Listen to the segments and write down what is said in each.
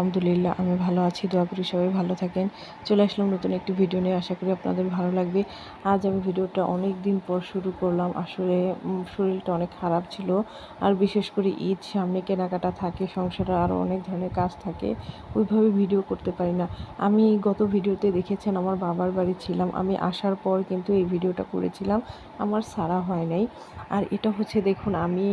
আলহামদুলিল্লাহ, আমি ভালো আছি, দোয়া করি সবাই ভালো থাকেন। চলে আসলাম নতুন একটি ভিডিও নিয়ে, আশা করি আপনাদের ভালো লাগবে। আজ আমি ভিডিওটা অনেক দিন পর শুরু করলাম, আসলে শরীরটা অনেক খারাপ ছিল। আর বিশেষ করে ঈদ, সামনে কেনাকাটা থাকে, সংসারে আরও অনেক ধরনের কাজ থাকে, ওইভাবে ভিডিও করতে পারি না। আমি গত ভিডিওতে দেখেছেন, আমার বাবার বাড়ি ছিলাম। আমি আসার পর কিন্তু এই ভিডিওটা করেছিলাম, আমার সারা হয় নাই। আর এটা হচ্ছে, দেখুন, আমি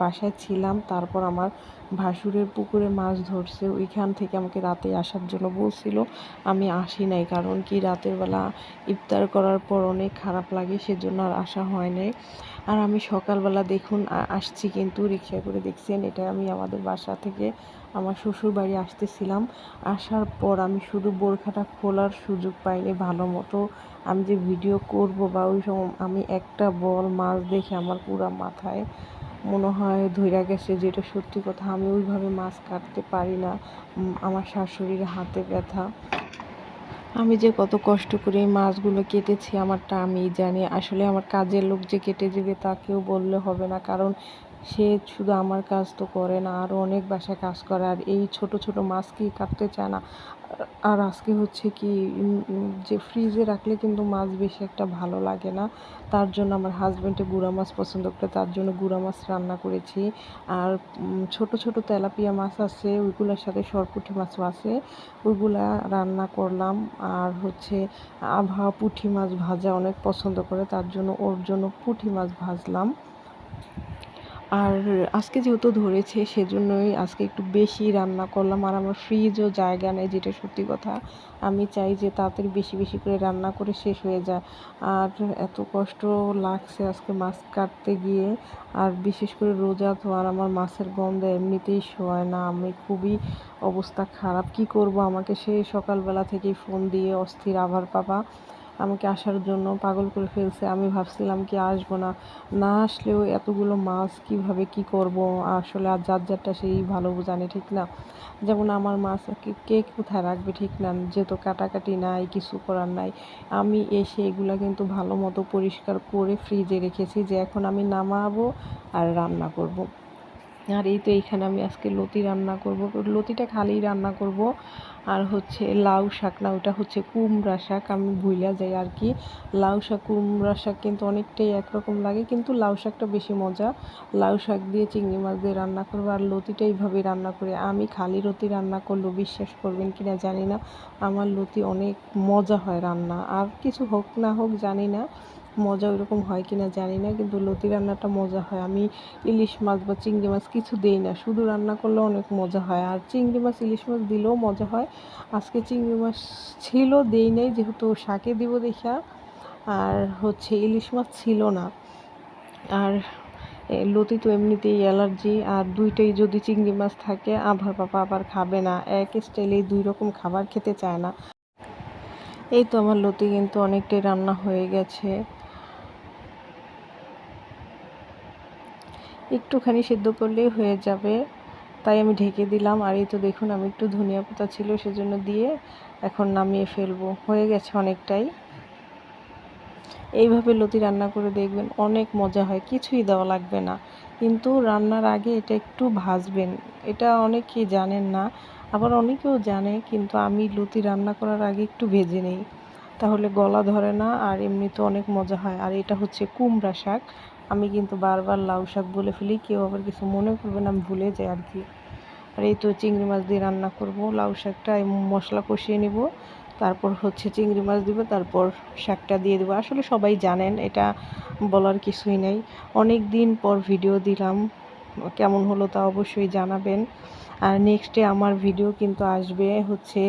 বাসায় ছিলাম, তারপর আমার ভাসুরের পুকুরে মাছ ধরছে। ওইখান থেকে আমাকে রাতে আসার জন্য বলছিল, আমি আসি নাই, কারণ কি রাতের বেলা ইফতার করার পর অনেক খারাপ লাগে, সেজন্য আর আসা হয় নাই। আর আমি সকালবেলা দেখুন আসছি কিন্তু, রিক্সা করে দেখছেন, এটা আমি আমাদের বাসা থেকে আমার শ্বশুর বাড়ি আসতেছিলাম। আসার পর আমি শুধু বোরখাটা খোলার সুযোগ পাইনি, ভালো মতো আমি যে ভিডিও করব বা ওই সময় আমি একটা বল মাছ দেখে আমার পুরা মাথায় মনে হয় ধইরা গেছে, যেটা সত্যি কথা। আমি ওইভাবে মাছ কাটতে পারি না। আমার শাশুড়ির হাতে ব্যথা। আমি যে কত কষ্ট করে এই মাছগুলো কেটেছি, আমারটা আমি জানি। আসলে আমার কাজের লোক যে কেটে দেবে তাকেও বললে হবে না। কারণ সে শুধু আমার কাজ তো করে না আরও অনেক বাসায় কাজ করে। আর এই ছোট ছোট মাছ কি কাটতে চায় না? আর আজকে হচ্ছে কি যে ফ্রিজে রাখলে কিন্তু মাছ বেশি একটা ভালো লাগে না। তার জন্য আমার হাজব্যান্ডে গুঁড়া মাছ পছন্দ করে, তার জন্য গুঁড়া মাছ রান্না করেছি। আর ছোট ছোট তেলাপিয়া মাছ আছে, ওইগুলোর সাথে সরপুঁটি মাছও আছে। ওইগুলা রান্না করলাম। আর হচ্ছে আভা পুঁটি মাছ ভাজা অনেক পছন্দ করে, তার জন্য ওর জন্য পুঁটি মাছ ভাজলাম। আর আজকে যেহেতু ধরেছে, সেজন্যই আজকে একটু বেশি রান্না করলাম। আর আমার ফ্রিজও জায়গা নেই, যেটা সত্যি কথা। আমি চাই যে তাড়াতাড়ি বেশি বেশি করে রান্না করে শেষ হয়ে যায়। আর এত কষ্ট লাগছে আজকে মাছ কাটতে গিয়ে। আর বিশেষ করে রোজা তো আর আমার মাছের গন্ধ এমনিতেই শোয় না। আমি খুবই অবস্থা খারাপ। কি করব আমাকে সেই সকালবেলা থেকেই ফোন দিয়ে অস্থির আভার পাবা। আমাকে আসার জন্য পাগল করে ফেলছে। আমি ভাবছিলাম কি আসব না। না আসলেও এতগুলো মাছ কীভাবে কি করব? আসলে আর যার যারটা সেই ভালো জানে, ঠিক না? যেমন আমার মাছ কে- কোথায় রাখবে, ঠিক না? যেহেতু কাটাকাটি নাই, কিছু করার নাই। আমি এসে এগুলো কিন্তু ভালো মতো পরিষ্কার করে ফ্রিজে রেখেছি যে এখন আমি নামাবো আর রান্না করব। আর এই তো এইখানে আমি আজকে লতি রান্না করব। লতিটা খালি রান্না করব। আর হচ্ছে লাউ শাক না ওটা হচ্ছে কুমড়া শাক। আমি ভুইলা যাই আর কি। লাউ শাক, কুমড়া শাক কিন্তু অনেকটাই একরকম লাগে, কিন্তু লাউ শাকটা বেশি মজা। লাউ শাক দিয়ে চিংড়ি মাছ দিয়ে রান্না করব আর লতিটা এইভাবে রান্না করে। আমি খালি লতি রান্না করলেও বিশ্বাস করবেন কি না জানি না। আমার লতি অনেক মজা হয় রান্না। আর কিছু হোক না হোক জানি না। মজা ওইরকম হয় কি না জানি না, কিন্তু লতি রান্নাটা মজা হয়। আমি ইলিশ মাছ বা চিংড়ি মাছ কিছু দেই না, শুধু রান্না করলে অনেক মজা হয়। আর চিংড়ি মাছ, ইলিশ মাছ দিলেও মজা হয়। আজকে চিংড়ি মাছ ছিল, দেই নাই, যেহেতু শাকে দিব দেখা আর হচ্ছে ইলিশ মাছ ছিল না। আর লতি তো এমনিতেই অ্যালার্জি, আর দুইটাই যদি চিংড়ি মাছ থাকে আবার পাপা আবার খাবে না। এক স্টাইলেই দুই রকম খাবার খেতে চায় না। এই তো আমার লতি কিন্তু অনেকটাই রান্না হয়ে গেছে। একটুখানি সেদ্ধ করলেই হয়ে যাবে। তাই আমি ঢেকে দিলাম। আর এই তো দেখুন, আমি একটু ধনিয়া পাতা ছিল সেজন্য দিয়ে এখন নামিয়ে ফেলব। হয়ে গেছে অনেকটাই। এইভাবে লতি রান্না করে দেখবেন অনেক মজা হয়, কিছুই দেওয়া লাগবে না। কিন্তু রান্নার আগে এটা একটু ভাজবেন। এটা অনেকেই জানেন না, আবার অনেকেও জানে, কিন্তু আমি লতি রান্না করার আগে একটু ভেজে নেই। তাহলে গলা ধরে না, আর এমনিতে অনেক মজা হয়। আর এটা হচ্ছে কুমড়া শাক। আমি কিন্তু বারবার লাউ শাক বলে ফেলি, কেউ আবার কিছু মনে করবে না, আমি ভুলে যাই আর কি। আর এই তো চিংড়ি মাছ দিয়ে রান্না করব, লাউ শাকটা মশলা কষিয়ে নেব, তারপর হচ্ছে চিংড়ি মাছ দিব, তারপর শাকটা দিয়ে দেবো। আসলে সবাই জানেন, এটা বলার কিছুই নেই। অনেক দিন পর ভিডিও দিলাম, কেমন হলো তা অবশ্যই জানাবেন। আর নেক্সটে আমার ভিডিও কিন্তু আসবে, হচ্ছে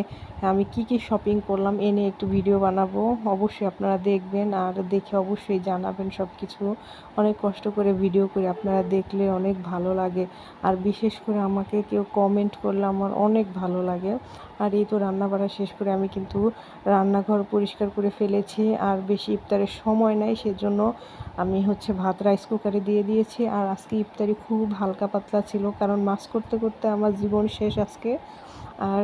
আমি কি কি শপিং করলাম, এ নিয়ে একটু ভিডিও বানাবো। অবশ্যই আপনারা দেখবেন আর দেখে অবশ্যই জানাবেন সব কিছু অনেক কষ্ট করে ভিডিও করে আপনারা দেখলে অনেক ভালো লাগে। আর বিশেষ করে আমাকে কেউ কমেন্ট করলে আমার অনেক ভালো লাগে। আর এই তো রান্না বাড়া শেষ করে আমি কিন্তু রান্নাঘর পরিষ্কার করে ফেলেছি আর বেশি ইফতারের সময় নাই, সেজন্য আমি হচ্ছে ভাত রাইস কুকারে দিয়ে দিয়েছি। আর আজকে ইফতারি খুব হালকা পাতলা ছিল, কারণ মাছ করতে করতে আমার জীবন শেষ আজকে। আর